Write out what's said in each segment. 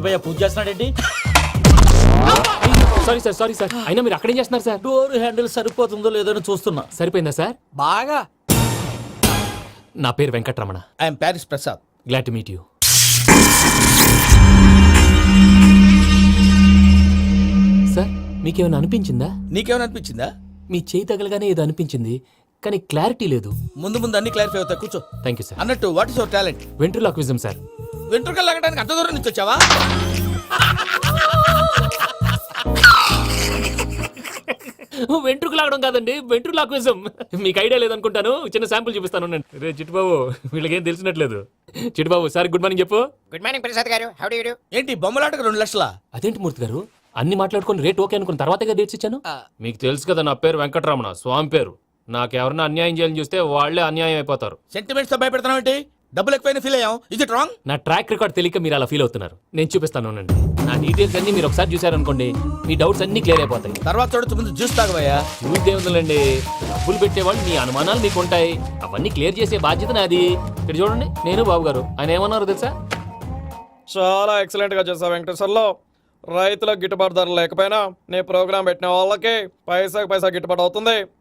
ఏంటి భయ్యా? పూజ చేస్తున్నాడేంటి? Sorry sir sorry sir. అయినా మీరు అక్కడేం చేస్తున్నారు సార్? డోర్ హ్యాండిల్ సరిపోతుందో లేదో అని చూస్తున్నా. సరిపోయిందా సార్? బాగా. నా పేరు Venkatramana. I'm Paris Prasad glad to meet you sir మీకేమైనా అనిపించిందా? నీకేమైనా అనిపించిందా? మీ చేయి తగలగానే ఏదో అనిపించింది. కానీ క్లారిటీ లేదు. ముందు ముందు అన్ని క్లారిఫై అవుతాయి. కూర్చో. థ్యాంక్ యూ సార్ అన్నట్టు what is your talent ventriloquism sir వెంట్రుకలు లాగడానికి అంత దూరం నుంచి వచ్చావా? వెంట్రుకు లాగడం కాదండి వెంట్రులాక్విజం మీకు ఐడియా లేదనుకుంటాను. చిన్న శాంపుల్ చూపిస్తాను. రే చిట్టుబాబు వీళ్ళకేం తెలిసినట్లేదు. చిట్టుబాబు సార్ గుడ్ మార్నింగ్ చెప్పు. Good morning Prasad garu. How do you do ఏంటి బొమ్మలాటకు రెండు లక్షలా? అదేంటి మూర్తి గారు? అన్ని మాట్లాడుకొని రేట్ ఓకే అనుకున్న తర్వాతగా డేట్స్ ఇచ్చాను? మీకు తెలుసు కదా నా పేరు వెంకటరమణ స్వామి పేరు. నాకెవరన్నా అన్యాయం చేయాలని చూస్తే వాళ్ళే అన్యాయం అయిపోతారు. సెంటిమెంట్స్తో భయపెడతావు ఏంటి? డబ్బులు ఎక్కువైనా ఫీల్ అయ్యాం ఇది రాంగ్ నా ట్రాక్ రికార్డ్ తెలియక మీరు అలా ఫీల్ అవుతున్నారు. నేను చూపిస్తాను ఉండండి. నా డీటెయిల్స్ అన్ని మీరు ఒకసారి చూసారనుకోండి మీ డౌట్స్ అన్ని క్లియర్ అయిపోతాయి. తర్వాత చూడొచ్చు ముందు జ్యూస్ తాగబోయా ఉందండి డబ్బులు పెట్టేవాళ్ళు మీ అనుమానాలు మీకు ఉంటాయి అవన్నీ క్లియర్ చేసే బాధ్యత నాది. ఇక్కడ చూడండి నేను బాబు గారు ఆయన ఏమన్నారు తెలుసా? చాలా ఎక్సలెంట్గా చేసావు వెంకటేశ్వర్లో. రైతులకు గిట్టుబాటు ధర లేకపోయినా నీ ప్రోగ్రాం పెట్టిన వాళ్ళకి పైసాకి పైసా గిట్టుబాటు అవుతుంది.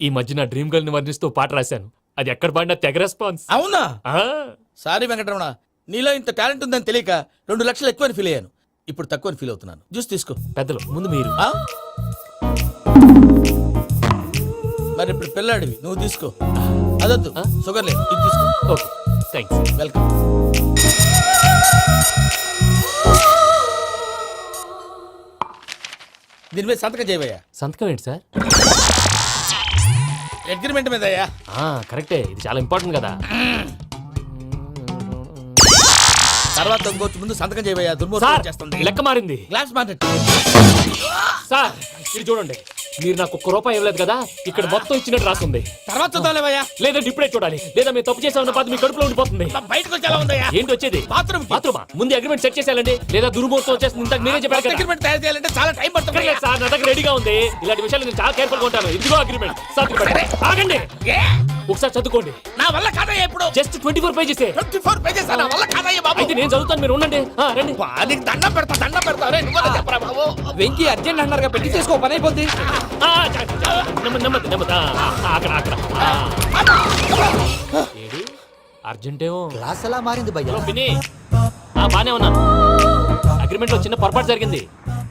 ఈ మధ్య నా డ్రీమ్ గర్ల్ని వర్ణిస్తూ పాట రాశాను. అది ఎక్కడ పాడినా తెగ రెస్పాన్స్. అవునా? ఆ, సారీ వెంకటరమణ నీలో ఇంత టాలెంట్ ఉందని తెలియక రెండు లక్షలు ఎక్కువని ఫీల్ అయ్యాను. ఇప్పుడు తక్కువని ఫీల్ అవుతున్నాను. జ్యూస్ తీసుకో. పెద్దలు ముందు మీరు? మరి ఇప్పుడు పిల్లాడివి నువ్వు తీసుకో. అదొద్దు? షుగర్ లేదు ఇది తీసుకో. Okay thanks welcome. దీని మీద సంతకం చేయవయ్యా. సంతకం ఏంటి సార్? అగ్రిమెంట్ మీద అయ్యా ఆ, కరెక్టే. ఇది చాలా ఇంపార్టెంట్ కదా. తర్వాత ఇంకొచ్చి ముందు సంతకం సార్ దుర్మోహం చేస్తుంది లెక్క మారింది. గ్లాస్ మార్కెట్ సార్ ఇది చూడండి. మీరు నాకు ఒక్క రూపాయి ఇవ్వలేదు కదా ఇక్కడ మొత్తం ఇచ్చినట్టు రాస్తుంది. తర్వాత చూద్దాంలేవయ్యా. లేదంటే ఇప్పుడే చూడాలి. లేదా మేము తప్పు చేసామన్న బాధ మీ కడుపులో ఉండిపోతుంది. బయటకు వచ్చి ఎలా ఉందయ్యా. ఏంటి వచ్చేది? బాత్రూమ్ బాత్రూమా? ముందు అగ్రిమెంట్ సెట్ చేసేయాలండి. లేదా దుర్మూర్తం వచ్చేస్తుంది. ఇంతకు మీరే చెప్పారు అగ్రిమెంట్ తయారు చేయాలంటే చాలా టైం పడుతుంది సార్ నా దగ్గర రెడీగా ఉంది. ఇలాంటి విషయాలు నేను చాలా కేర్ఫుల్గా ఉంటాను. ఇదిగో అగ్రిమెంట్ సార్. ఆగండి. ఏ? ఒకసారి చదువుకోండి. నా వల్ల కాదయ్యా ఇప్పుడు. Just twenty four pages twenty four pages నా వల్ల కాదయ్యా బాబు. అయితే నేను చదువుతాను మీరు ఉండండి. ఆ, రండి. బా, నీకు దండం పెడతా దండం పెడతా. రే నువ్వు చెప్పరా బాబు. వెంకీ అర్జెంట్ అన్నారుగా పెళ్ళి చేసుకో పని అయిపోద్ది. ఆ, చ- చ- నెమ్మది నెమ్మది నెమ్మది ఆ, ఆ, అక్కడ అక్కడ. ఆ. ఏడి? అర్జెంటేమో. క్లాస్ ఎలా మారింది భయ్యా? హలో పిన్ని ఆ, బానే ఉన్నాను అగ్రిమెంట్లో చిన్న పొరపాటు జరిగింది.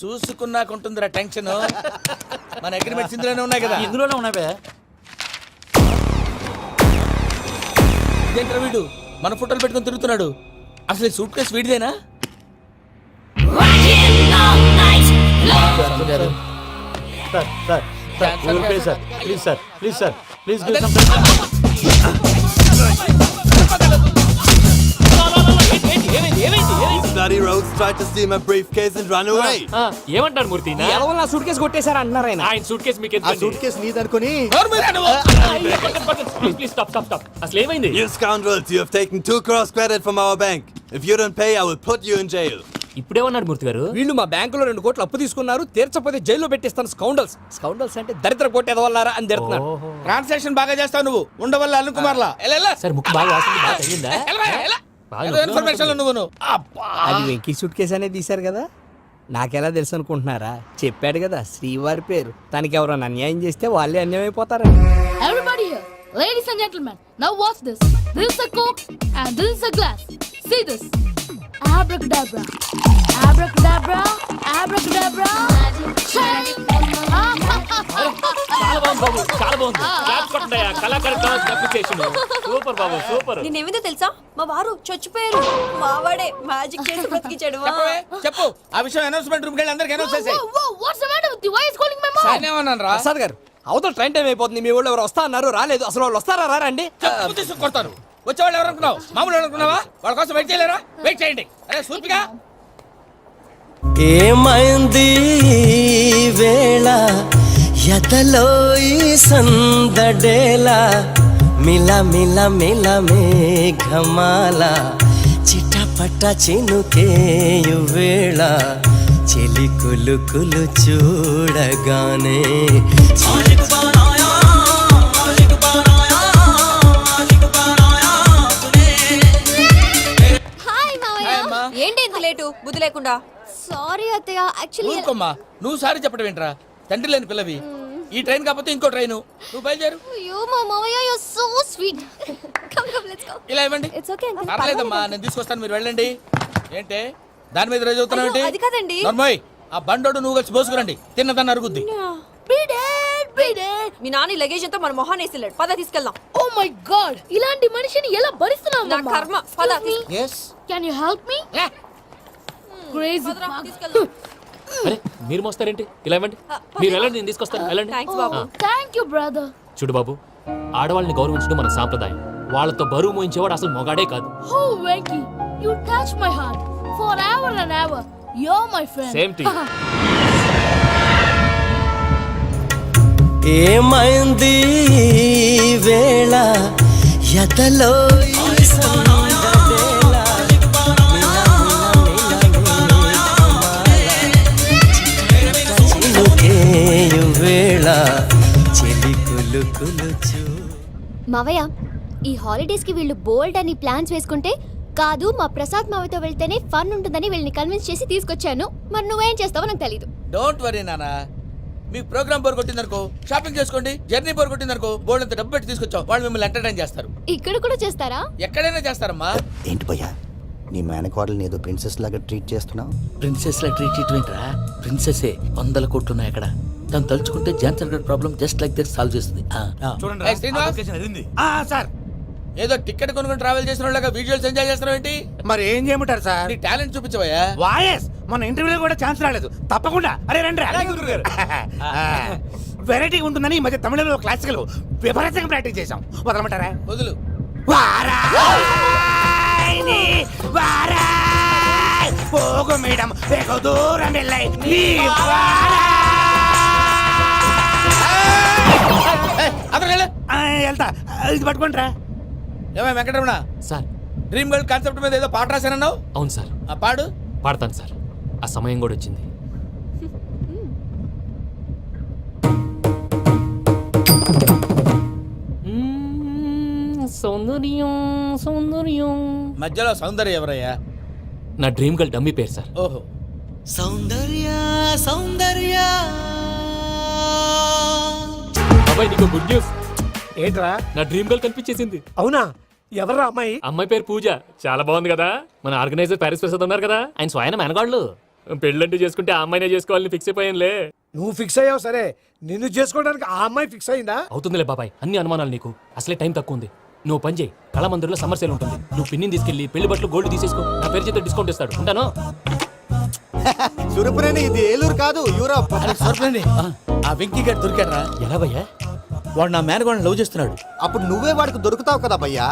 చూసుకున్నాక ఉంటుందిరా టెన్షన్. మన అగ్రిమెంట్స్ ఇందులోనే ఉన్నాయి కదా. ఇందులోనే ఉన్నాయి ఇదేంట్రా వీడు? మన ఫోటోలు పెట్టుకొని తిరుగుతున్నాడు. అసలు ఈ సూట్ కేసు వీడిదేనా? సార్ సార్ సార్ ఊరికే sir. Please sir please sir. Please Bloody rogues tried to steal my briefcase and run away. ఆ, ఏమంటారు మూర్తి నా- ఎవరు నా సూట్ కేసు కొట్టేశారు అంటున్నారు ఆయన? ఆయన సూట్ కేసు మీకు ఆ suitcase నీదనుకొని. Please please stop stop stop అసలు ఏమైంది? You scoundrels, you have taken two cross credit from our bank. If you don't pay, I will put you in jail. ఇప్పుడేమన్నాడు మూర్తి గారు. వీళ్ళు మా బ్యాంకులో రెండు కోట్లు అప్పు తీసుకున్నారు తీర్చపోతే జైల్లో పెట్టిస్తాను స్కౌండల్స్ స్కౌండల్స్ అంటే దరిద్ర కొట్టేదవల్లారా అని తిడుతున్నాడు ట్రాన్సాక్షన్ బాగా చేస్తావు నువ్వు. ఉండవల్ల అల్లు కుమార్లా? సార్ ముక్కు బాగా వాసింది బాగా తగ్గిందా ఎలా, ఏదో ఇన్ఫర్మేషన్. నువ్వు నువ్వు. అబ్బా. అది వెంకీ సూట్ కేసు అనేది తీశారు కదా నాకెలా తెలుసు అనుకుంటున్నారా చెప్పాడు కదా శ్రీవారి పేరు తనకి ఎవరైనా అన్యాయం చేస్తే వాళ్ళే అన్యాయం అయిపోతారని Everybody here, ladies and gentlemen, now watch this. This is a coke and this is a glass. See this. Abracadabra. Abracadabra. Abracadabra. చాలా బాగుంది బాబు చాలా బాగుంది. క్లాప్ కొట్టండి కళాకారు అప్లికేషన్ సూపర్ బాబు సూపర్. నేనేమిందో తెలుసా? మా వారు చచ్చిపోయారు. మావాడే మ్యాజిక్ చేసి బ్రతికించాడు చెప్పు. ఆ విషయం అనౌన్స్మెంట్ రూమ్ కెళ్ళి అందరికి అనౌన్స్ చేసేయ్? నేనేమన్నాను రా. ప్రసాద్ గారు అవతల ట్రైన్ టైం అయిపోతుంది మీ వాళ్ళు ఎవరు వస్తా అన్నారు రాలేదు. అసలు వాళ్ళు వస్తారా రారా అండి? కొడతాను వచ్చేవాళ్ళు ఎవరు అనుకున్నావు? మామూలు అనుకున్నావా? వాళ్ళ కోసం వెయిట్ చేయలేరా? వెయిట్ చేయండి. అరే సూపిగా ఏమైంది వేళ? ఎదలో ఈ సందడేలా మిల మిల మిల మేఘమాల చిటపట చినుకేయు వేళ చెలి కులు కులు చూడగానే. ఏంటి ఇంత లేటు? బుద్ధి లేకుండా? సారీ అత్తయ్య యాక్చువల్లీ ఊరుకోమ్మా. నువ్వు సారి చెప్పడం ఏంట్రా? తండ్రి లేని పిల్లవి. ఈ ట్రైన్ కాకపోతే ఇంకో ట్రైన్. నువ్వు బయలుదేరు. అయ్యో మా మావయ్య you so sweet come come let's go ఇలా ఇవ్వండి. ఇట్స్ ఓకే అంకుల్ పర్లేదమ్మా నేను తీసుకొస్తాను మీరు వెళ్ళండి. ఏంటే? దాని మీద రోజు అవుతున్నావు అది కాదండి. నర్మోయ్ ఆ బండోడు నువ్వు కలిసి పోసుకురండి తిన్నదాన్ని అరుగుద్ది. మీ నాన్న లగేజ్ అంతా మన మొహాన్ వేసిల్లాడు. పద తీసుకెళ్దాం. ఓ మై గాడ్ ఇలాంటి మనిషిని ఎలా భరిస్తున్నావు నా కర్మ. పద can you help me crazy తీసుకెళ్దాం. అరే మీరు మోస్తారేంటి? ఇలా ఇవ్వండి. మీరు వెళ్ళండి నేను తీసుకొస్తాను. వెళ్ళండి. Thanks Babu. Thank you brother. చూడు బాబు ఆడవాళ్ళని గౌరవించడం మన సాంప్రదాయం. వాళ్ళతో బరువు మోయించేవాడు అసలు మొగాడే కాదు. హో Venky you touch my heart. Forever and ever you are my friend. Same tea ఏమైంది ఈ వేళ? ఎదలో మావయ్య ఈ హాలిడేస్కి వీళ్ళు బోల్డ్ అని ప్లాన్స్ వేసుకుంటే కాదు మా ప్రసాద్ మావయ్యతో వెళ్తేనే ఫన్ ఉంటుందని వీళ్ళని కన్విన్స్ చేసి తీసుకొచ్చాను. మరి నువ్వేం చేస్తావో నాకు తెలీదు. డోంట్ వరీ నానా. మీకు ప్రోగ్రామ్ బోర్ కొట్టిందనుకో షాపింగ్ చేసుకోండి జర్నీ బోర్ కొట్టిందనుకో బోర్డు అంత డబ్బు పెట్టి తీసుకొచ్చాం వాళ్ళు మిమ్మల్ని ఎంటర్టైన్ చేస్తారు. ఇక్కడ కూడా చేస్తారా? ఎక్కడైనా చేస్తారమ్మా. ఏంటి భయ్యా నీ మేనకోడల్ని ఏదో ప్రిన్సెస్ లాగా ట్రీట్ చేస్తున్నావు? ప్రిన్సెస్ లా ట్రీట్ చేయటమేంట్రా? ప్రిన్సెసే వందల కోట్లు ఉన్నాయి అక్కడ. తను తలుచుకుంటే Johnson God problem just like that solve చేస్తుంది. ఏయ్, శ్రీనివాస్, సార్. ఏదో టికెట్ కొనుక్కొని ట్రావెల్ చేసిన వాళ్ళగా విజువల్స్ ఎంజాయ్ చేస్తున్నావు ఏంటి? మరి ఏం చేయమంటారు సార్? నీ టాలెంట్ చూపించవయ్యా? వాయస్! మన ఇంటర్వ్యూలో కూడా ఛాన్స్ రాలేదు. తప్పకుండా. అరే రండి వెరైటీ ఉంటుందని ఈ మధ్య తమిళంలో క్లాసికల్ విపరీతంగా ప్రాక్టీస్ చేసాం వదలమంటారా? వదులు. పోగు మేడం దూరం వెళ్ళాయి. అతను వెళ్తా. ఇది పట్టుకుంటారా ఏమై Venkataramana? Sir. Dream girl concept మీద ఏదో పాట రాశానన్నావు? అవును సార్. ఆ పాడు. పాడతాను సార్. ఆ సమయం కూడా వచ్చింది. సౌందర్యం సౌందర్యం. మధ్యలో సౌందర్య ఎవరయ్యా? నా డ్రీమ్ గర్ల్ డమ్మీ పేరు సార్. ఓహో. సౌందర్య సౌందర్య. బాబాయ్ నీకు గుడ్ న్యూస్ ఏంట్రా? నా డ్రీమ్ గర్ల్ కనిపించేసింది. అవునా? ఎవరా అమ్మాయి? అమ్మాయి పేరు పూజ. చాలా బాగుంది కదా. మన ఆర్గనైజర్ ప్యారిస్ ప్రసాద్ ఉన్నారు కదా. ఆయన స్వయం మెనగాళ్ళు. పెళ్ళంటూ చేసుకుంటే ఆ అమ్మాయినే చేసుకోవాలని ఫిక్స్ అయిపోయానులే. నువ్వు ఫిక్స్ అయ్యావు సరే. నిన్ను చేసుకోవడానికి ఆ అమ్మాయి ఫిక్స్ అయిందా? అవుతుందిలే బాబాయ్. అన్ని అనుమానాలు నీకు. అసలే టైం తక్కువ ఉంది. నువ్వు పని చేయి. కళామందిర్లో సమ్మర్ సేల్ ఉంటుంది. నువ్వు పిన్నిని తీసుకెళ్ళి పెళ్ళి బట్టలు గోల్డ్ తీసేసుకో. నా పేరు చేత డిస్కౌంట్ ఇస్తాడు. ఉంటాను? సురపురేని ఇది ఏలూరు కాదు యూరోప్. సర్ప్లేండి ఆ వెంకీ గారు దొరికాడరా. ఎలా భయ్యా వాడు నా మేనగోళ్ళని లవ్ చేస్తున్నాడు. అప్పుడు నువ్వే వాడికి దొరుకుతావు కదా భయ్యా?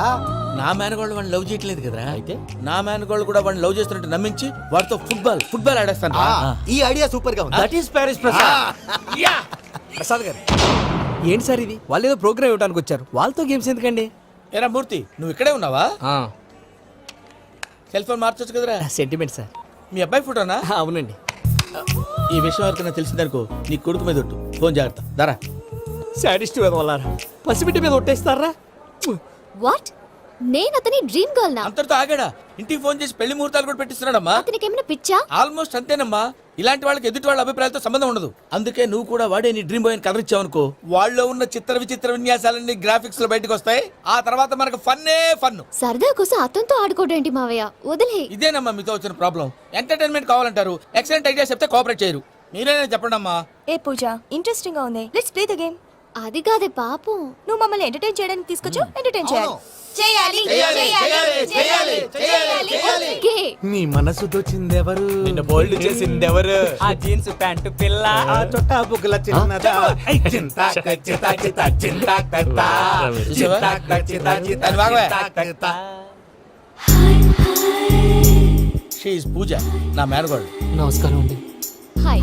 నా మేనగోళ్ళు వాడిని లవ్ చేయట్లేదు కదరా. అయితే? నా మేనగోళ్ళు కూడా వాడిని లవ్ చేస్తున్నట్టు నమ్మించి వాడితో ఫుట్బాల్ ఫుట్బాల్ ఆడేస్తాను ఈ ఐడియా సూపర్గా ఉంది. That is Paris Prasad Prasad garu. ఏంటి సార్ ఇది? వాళ్ళు ఏదో ప్రోగ్రామ్ ఇవ్వడానికి వచ్చారు. వాళ్ళతో గేమ్స్ ఎందుకండి? ఏరా మూర్తి నువ్వు ఇక్కడే ఉన్నావా? సెల్ ఫోన్ మార్చొచ్చు కదరా. సెంటిమెంట్ సార్ మీ అబ్బాయి ఫోటోనా? అవునండి. ఈ విషయం ఎవరికైనా తెలిసిందనుకో నీ కొడుకు మీద ఒట్టు. ఫోన్ జాగ్రత్త. దారా. సాడిస్ట్ వాళ్ళారా పసిబిడ్డ మీద ఒట్టేస్తారా? వాట్ నేను అతని డ్రీమ్ గర్ల్ నా? అంతటితో ఆగాడా? ఇంటికి ఫోన్ చేసి పెళ్ళి ముహూర్తాలు కూడా పెట్టిస్తున్నాడమ్మా. అతనికి ఏమైనా పిచ్చా? ఆల్మోస్ట్ అంతేనమ్మా. ఇలాంటి వాళ్ళకి ఎదుటి వాళ్ళ అభిప్రాయాలతో సంబంధం ఉండదు. అందుకే నువ్వు కూడా వాడే నీ డ్రీమ్ బాయ్ కవర్ ఇచ్చావనుకో వాళ్ళలో ఉన్న చిత్ర విచిత్ర విన్యాసాలన్నీ గ్రాఫిక్స్లో బయటకు వస్తాయి. ఆ తర్వాత మనకు ఫన్నే ఫన్ సరదా కోసం అతనితో ఆడుకోవడం ఏంటి మావయ్య? వదిలే. ఇదేనమ్మా మీతో వచ్చిన ప్రాబ్లం ఎంటర్టైన్మెంట్ కావాలంటారు. ఎక్సలెంట్ ఐడియా చెప్తే కోఆపరేట్ చేయరు. మీరేనా చెప్పండి అమ్మా ఏ పూజ ఇంట్రెస్టింగ్గా ఉంది. లెట్స్ ప్లే ద గేమ్ అది కాదే పాపం. నువ్వు మమ్మల్ని ఎంటర్టైన్ చేయడానికి తీసుకొచ్చు ఎంటర్టైన్ చేయాలి. నీ మనసు దోచిందెవరు? నిన్న బోల్డ్ చేసిందెవరు? ఆ జీన్స్ ప్యాంటు పిల్ల ఆ. చుట్టా బుగ్గల చిన్నదా? ఐ చింతా చితా చితా చింతా కత్తా చింతా పూజ నా మేనగోడు. నమస్కారం అండి. Hi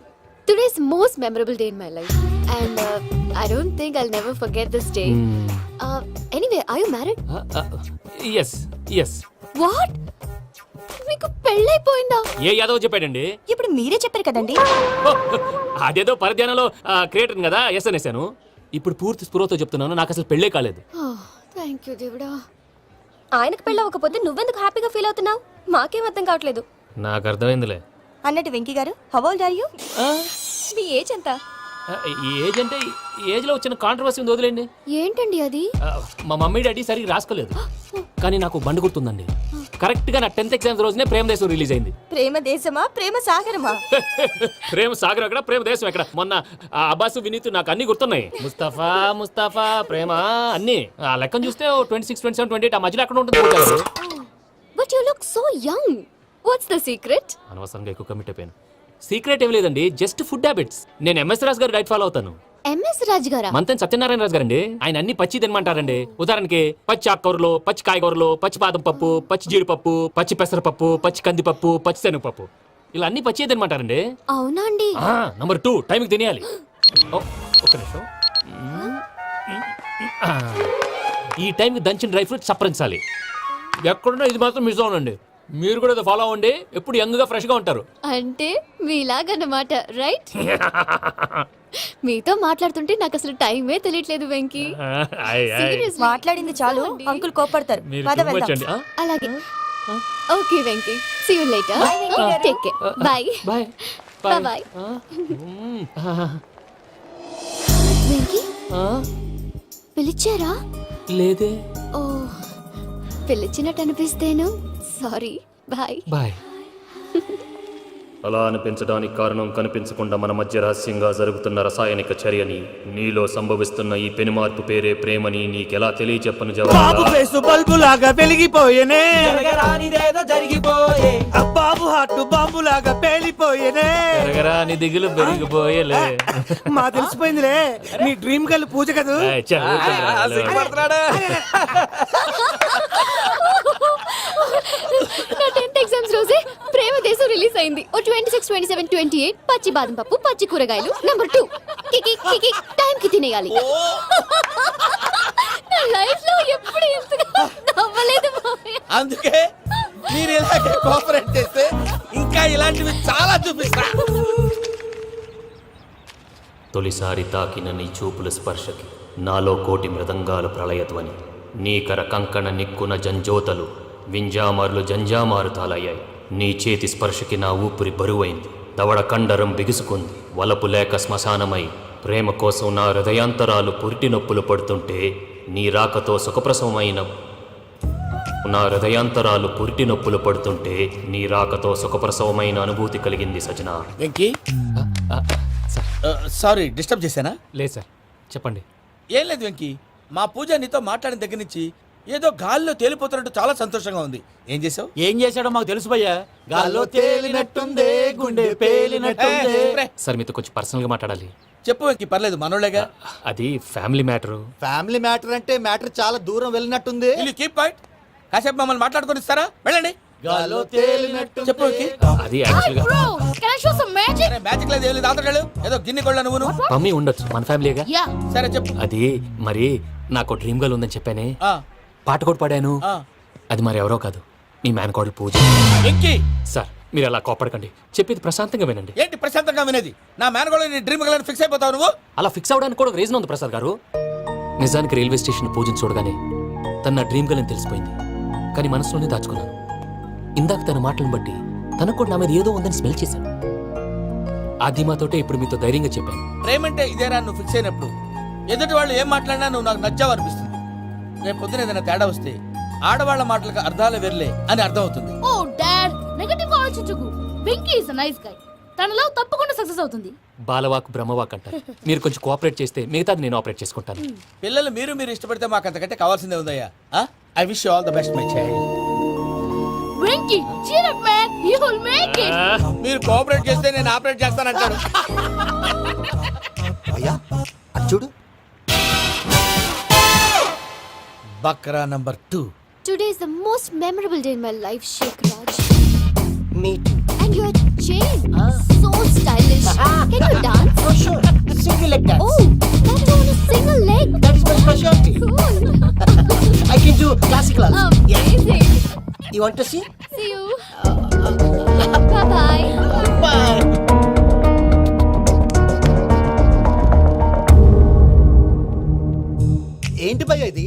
Today's most memorable day in my life and I don't think I'll never forget this day anyway I you married yes yes what మీకు పెళ్ళైపోయిందా? ఏ యాదవ్ చెప్పాడండి? ఇప్పుడు మీరే చెప్పారు కదండి. ఓ, అదేదో పరధ్యానంలో క్రియేటర్ కదా ఎస్ అనేసాను ఇప్పుడు పూర్తి స్పృహతో చెప్తున్నాను నాకు అసలు పెళ్ళే కాలేదు. థ్యాంక్ యూ దేవుడా. ఆయనకు పెళ్ళి అవ్వకపోతే నువ్వెందుకు హ్యాపీగా ఫీల్ అవుతున్నావు? మాకేం అర్థం కావట్లేదు. నాకు అర్థమైందిలే. అన్నట్టు Venky garu how old are you me age ఎంత? ఏజ్ అంటే ఈ ఏజ్లో వచ్చిన కాంట్రవర్సీ ఉంది వదిలేండి ఏంటండి అది? మా మమ్మీ డాడీ సరిగ్గా రాసుకోలేదు. కానీ నాకు బండి గుర్తుందండి. కరెక్ట్గా నా టెన్త్ ఎగ్జామ్స్ రోజునే ప్రేమ దేశం రిలీజ్ అయింది. ప్రేమ దేశమా ప్రేమ సాగరమా? ప్రేమ సాగర్ ఎక్కడ? ప్రేమ దేశం ఎక్కడ? మొన్న ఆ అబ్బాసు వినీత్ నాకు అన్ని గుర్తున్నాయి. ముస్తఫా ముస్తఫా ప్రేమ అన్ని. ఆ లెక్కను చూస్తే twenty six twenty seven twenty eight ఆ మధ్యలో ఎక్కడ ఉంటుంది? But you look so young what's the secret అనవసరంగా ఎక్కువ కమిట్ అయిపోయాను. సీక్రెట్ ఏం లేదండి జస్ట్ ఫుడ్ హ్యాబిట్స్ నేను MS Raj garu diet follow అవుతాను. ఎంఎస్ రాజ్ గారా? మంతెన్ సత్యనారాయణ రాజు గారండి ఆయన అన్ని పచ్చి తినమంటారండి. ఉదాహరణకి పచ్చి ఆకుకూరలు పచ్చి కాయగూరలు పచ్చి బాదం పప్పు పచ్చి జీడిపప్పు పచ్చి పెసరపప్పు పచ్చి కందిపప్పు పచ్చి శనగపప్పు. ఇలా అన్ని పచ్చి తినమంటారండి. అవునా అండి? నంబర్ టూ టైంకి తినేయాలి. ఓ, ఒక్క నిమిషం. ఈ టైంకి దంచిన డ్రై ఫ్రూట్స్ సప్పరించాలి ఎక్కడున్నా ఇది మాత్రం మిస్ అవునండి. మీరు కూడా ఇది ఫాలో అవ్వండి. ఎప్పుడు యంగ్గా ఫ్రెష్గా ఉంటారు. అంటే మీలాగన్నమాట రైట్ మీతో మాట్లాడుతుంటే నాకు అసలు టైమే తెలియట్లేదు వెంకీ. Seriously. మాట్లాడింది చాలు అవునండి. అంకుల్ కోపడతారు. మీరు పద వెళ్దాం? అలాగే. Okay Venky. See you later Bye, Venky garu. Take care bye boy Venky? ఆ? పిలిచారా? లేదే. ఓ పిలిచినట్టు అనిపిస్తేను. సారీ బాయ్ బాయ్ అలా అనిపించడానికి కారణం కనిపించకుండా మన మధ్య రహస్యంగా జరుగుతున్న రసాయనిక చర్యని నీలో సంభవిస్తున్న ఈ పెనుమార్పు పేరే ప్రేమని నీకెలా తెలియచెప్పను బాబు జవాబు ఫేసు బల్బు లాగా వెలిగిపోయేనే జరిగిపోయే ఆ బాబు హార్ట్ బాంబు లాగా పేలిపోయేనే నీ దిగులు పెరిగిపోయేలే మా తెలిసిపోయిందిలే నీ డ్రీమ్ గర్ల్ పూజ కదూ ఏయ్, ఊరుకోరా, టెన్త్ ఎగ్జామ్స్ రోజే దేశం రిలీజ్ అయింది. ఓ twenty six twenty seven twenty eight పచ్చి బాదం పప్పు పచ్చి కూరగాయలు. నెంబర్ టూ కికి కికి టైం కి తినేయాలి. నా లైఫ్లో ఎప్పుడు ఇంతగా నవ్వలేదు మామయ్య అందుకే మీరు ఇలాగే కోఆపరేట్ చేస్తే ఇంకా ఇలాంటివి చాలా చూపిస్తా. తొలిసారి తాకిన నీ చూపుల స్పర్శకి నాలో కోటి మృదంగాలు ప్రళయధ్వని. నీకర కంకణ నిక్కున జంజోతలు వింజామారులు జంజామారుతాలయ్యాయి. నీ చేతి స్పర్శకి నా ఊపిరి బరువైంది. దవడ కండరం బిగుసుకుంది. వలపు లేక శ్మశానమై ప్రేమ కోసం నా హృదయాంతరాలు పురిటి నొప్పులు పడుతుంటే నీ రాకతో సుఖప్రసవమైన నా హృదయాంతరాలు పురిటి నొప్పులు పడుతుంటే నీ రాకతో సుఖప్రసవమైన అనుభూతి కలిగింది సజనా. వెంకీ? ఆ, సార్ సారీ డిస్టర్బ్ చేశానా? లేదు సార్. చెప్పండి. ఏం లేదు వెంకీ. మా పూజ నీతో మాట్లాడిన దగ్గర నుంచి ఏదో గాల్లో తేలిపోతున్నట్టు చాలా సంతోషంగా ఉంది. ఏం చేసావు ఏం చేశాడో మాకు తెలుసు భయ్యా. గాల్లో తేలినట్టుందే గుండె పేలినట్టుందే. సార్ మీతో కొంచెం పర్సనల్గా మాట్లాడాలి. చెప్పు వెంకీ పర్లేదు మనోళ్ళేగా. అది ఫ్యామిలీ మ్యాటరు ఫ్యామిలీ మ్యాటర్ అంటే మ్యాటర్ చాలా దూరం వెళ్ళినట్టుంది. వీళ్ళు కీప్ పాయింట్ కాసేపు మమ్మల్ని మాట్లాడుకొని ఇస్తారా వెళ్ళండి. గాల్లో తేలినట్టు చెప్పు వెంకీ అది మ్యాజిక్ మ్యాజిక్ లేదు లేదు ఆతడాడు ఏదో గిన్నె కొళ్ళ నువ్వును. మమ్మీ ఉండొచ్చు మన ఫ్యామిలీగా యా సరే చెప్పు. అది మరి నాకు డ్రీమ్ గర్ల్ ఉందని చెప్పానే. ఆ, పాట కూడా పాడాను. ఆ. అది మరి ఎవరో కాదు. మీ మేనకోడలు పూజ. సార్ మీరు అలా కోపడకండి చెప్పేది ప్రశాంతంగా వినండి. ఏంటి ప్రశాంతంగా వినేది? నా మేనగోళ నీ డ్రీమ్ గలని ఫిక్స్ అయిపోతావు నువ్వు? అలా ఫిక్స్ అవడానికి కూడా రీజన్ ఉంది ప్రసాద్ గారు. నిజానికి రైల్వే స్టేషన్ పూజను చూడగానే తన నా డ్రీమ్ గర్ల్ అని తెలిసిపోయింది. కానీ మనసులోనే దాచుకున్నాను. ఇందాక తన మాటలను బట్టి తనకు కూడా నా మీద ఏదో ఉందని స్మెల్ చేశాను. ఆ ధీమాతోటే ఇప్పుడు మీతో ధైర్యంగా చెప్పాను. ప్రేమంటే ఇదేరా నువ్వు ఫిక్స్ అయినప్పుడు. ఎదుటి వాళ్ళు ఏం మాట్లాడినా నువ్వు నాకు నచ్చావు అనిపిస్తుంది. రేపు పొద్దున ఏదైనా తేడా వస్తే ఆడవాళ్ళ మాటలకు అర్థాలు వెర్లే అని అర్థం అవుతుంది ఓ డాడ్ నెగటివ్ ఆలోచించకు. వెంకీ ఇస్ నైస్ గై తన లవ్ తప్పకుండా సక్సెస్ అవుతుంది. బాలవాక్ బ్రహ్మవాక్ అంటారు. మీరు కొంచెం కోఆపరేట్ చేస్తే మిగతాది నేను ఆపరేట్ చేసుకుంటాను. పిల్లలు మీరు మీరు ఇష్టపడితే మాకు అంతకంటే కావాల్సిందే ఉందయ్యా. I wish all the best my child Venky cheer up man. You will make it. మీరు కోఆపరేట్ చేస్తే నేను ఆపరేట్ చేస్తానంటాడు అయ్యా అటు చూడు Bakra number two Today is the most memorable day in my life, Sheikh Raj. Me too. And your chain, so stylish. Can you dance? Oh, sure. Single leg dance. Oh, that is on a single leg. That is my specialty. Cool. I can do classical also. Amazing. You want to see? See you. Bye bye. Bye. ఏంటి భయ్య ఇది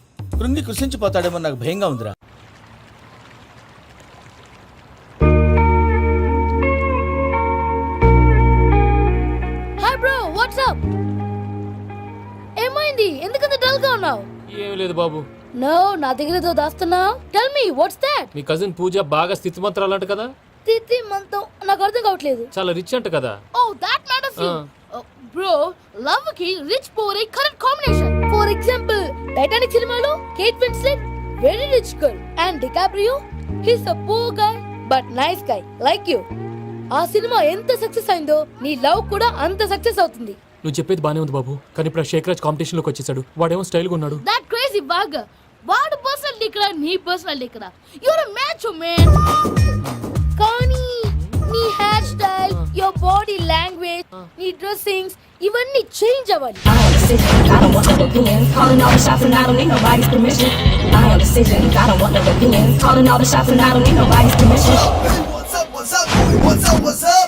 కృంగి కృషించిపోతాడేమో నాకు భయంగా ఉందిరా. Hi bro what's up ఏమైంది? ఎందుకంత డల్గా ఉన్నావు? ఏం లేదు బాబు. నో నా దగ్గర ఏదో దాస్తున్నావు. టెల్ మీ వాట్స్ దట్ మీ కజిన్ పూజ బాగా స్థితిమంతరాలు అంట కదా? తిత్తి మంతం నాకు అర్థం కావట్లేదు. చాలా రిచ్ అంట కదా? Oh that matters. బ్రో లవ్కి rich poor a correct combination for example Titanic సినిమాలో Kate Winslet very rich girl and DiCaprio his a poor guy but nice guy like you ఆ సినిమా ఎంత సక్సెస్ అయిందో నీ love కూడా అంత success అవుతుంది. నువ్వు చెప్పేది బానే ఉంది బాబు కానీ ఇప్పుడు శేఖరాజ్ కాంపిటీషన్లోకి వచ్చేసాడు. వాడేమో స్టైల్గా ఉన్నాడు. దట్ క్రేజీ బాగ్ వాడు పర్సనాలిటీ ఇక్కడ నీ పర్సనాలిటీ ఇక్కడ. యువర్ మ్యాచ్ మ్యాన్ కానీ నీ hair style your body language నీ డ్రెస్సింగ్స్ ఇవన్నీ చేంజ్ అవ్వాలి I am decision, I don't want no opinions. Calling all the shots and I don't need nobody's permission. I am decision, I don't want no opinions. Calling all the shots and I don't need nobody's permission. What's up, what's up, boy? What's up, what's up?